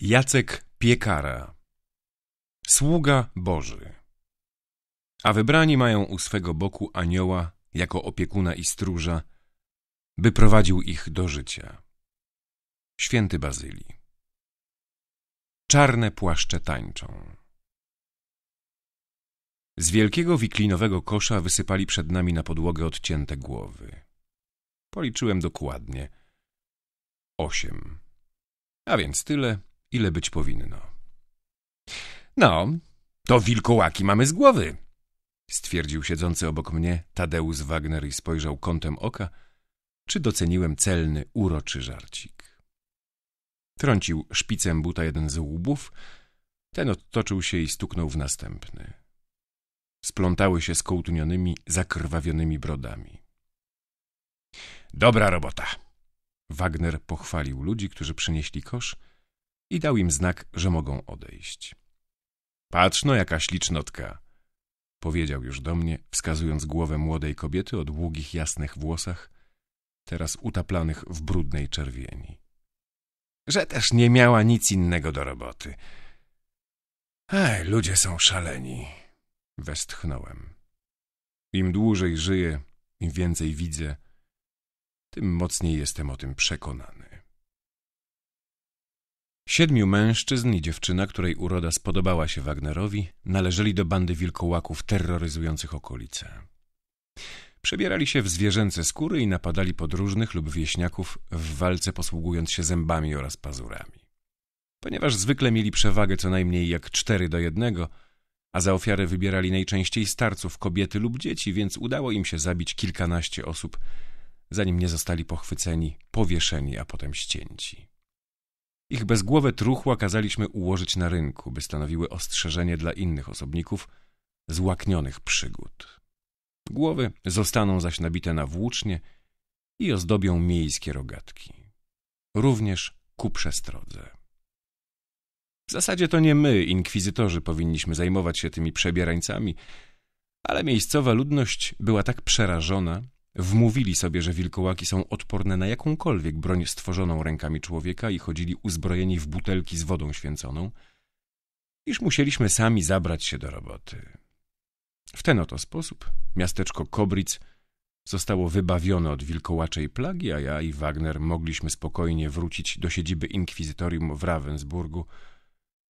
Jacek Piekara Sługa Boży A wybrani mają u swego boku anioła jako opiekuna i stróża, by prowadził ich do życia. Święty Bazylii Czarne płaszcze tańczą. Z wielkiego wiklinowego kosza wysypali przed nami na podłogę odcięte głowy. Policzyłem dokładnie. Osiem. A więc tyle, ile być powinno. No, to wilkołaki mamy z głowy, stwierdził siedzący obok mnie Tadeusz Wagner i spojrzał kątem oka, czy doceniłem celny, uroczy żarcik. Trącił szpicem buta jeden z łbów, ten odtoczył się i stuknął w następny. Splątały się skołtunionymi, zakrwawionymi brodami. Dobra robota! Wagner pochwalił ludzi, którzy przynieśli kosz i dał im znak, że mogą odejść. Patrz no, jaka ślicznotka! Powiedział już do mnie, wskazując głowę młodej kobiety o długich, jasnych włosach, teraz utaplanych w brudnej czerwieni. Że też nie miała nic innego do roboty. Ej, ludzie są szaleni, westchnąłem. Im dłużej żyję, im więcej widzę, tym mocniej jestem o tym przekonany. Siedmiu mężczyzn i dziewczyna, której uroda spodobała się Wagnerowi, należeli do bandy wilkołaków terroryzujących okolice. Przebierali się w zwierzęce skóry i napadali podróżnych lub wieśniaków w walce posługując się zębami oraz pazurami. Ponieważ zwykle mieli przewagę co najmniej jak cztery do jednego, a za ofiarę wybierali najczęściej starców, kobiety lub dzieci, więc udało im się zabić kilkanaście osób, zanim nie zostali pochwyceni, powieszeni, a potem ścięci. Ich bezgłowe truchła kazaliśmy ułożyć na rynku, by stanowiły ostrzeżenie dla innych osobników złaknionych przygód. Głowy zostaną zaś nabite na włócznie i ozdobią miejskie rogatki. Również ku przestrodze. W zasadzie to nie my, inkwizytorzy, powinniśmy zajmować się tymi przebierańcami, ale miejscowa ludność była tak przerażona, Wmówili sobie, że wilkołaki są odporne na jakąkolwiek broń stworzoną rękami człowieka i chodzili uzbrojeni w butelki z wodą święconą, iż musieliśmy sami zabrać się do roboty. W ten oto sposób miasteczko Kobric zostało wybawione od wilkołaczej plagi, a ja i Wagner mogliśmy spokojnie wrócić do siedziby inkwizytorium w Ravensburgu,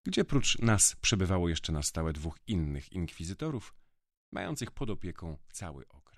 gdzie prócz nas przebywało jeszcze na stałe dwóch innych inkwizytorów, mających pod opieką cały okres.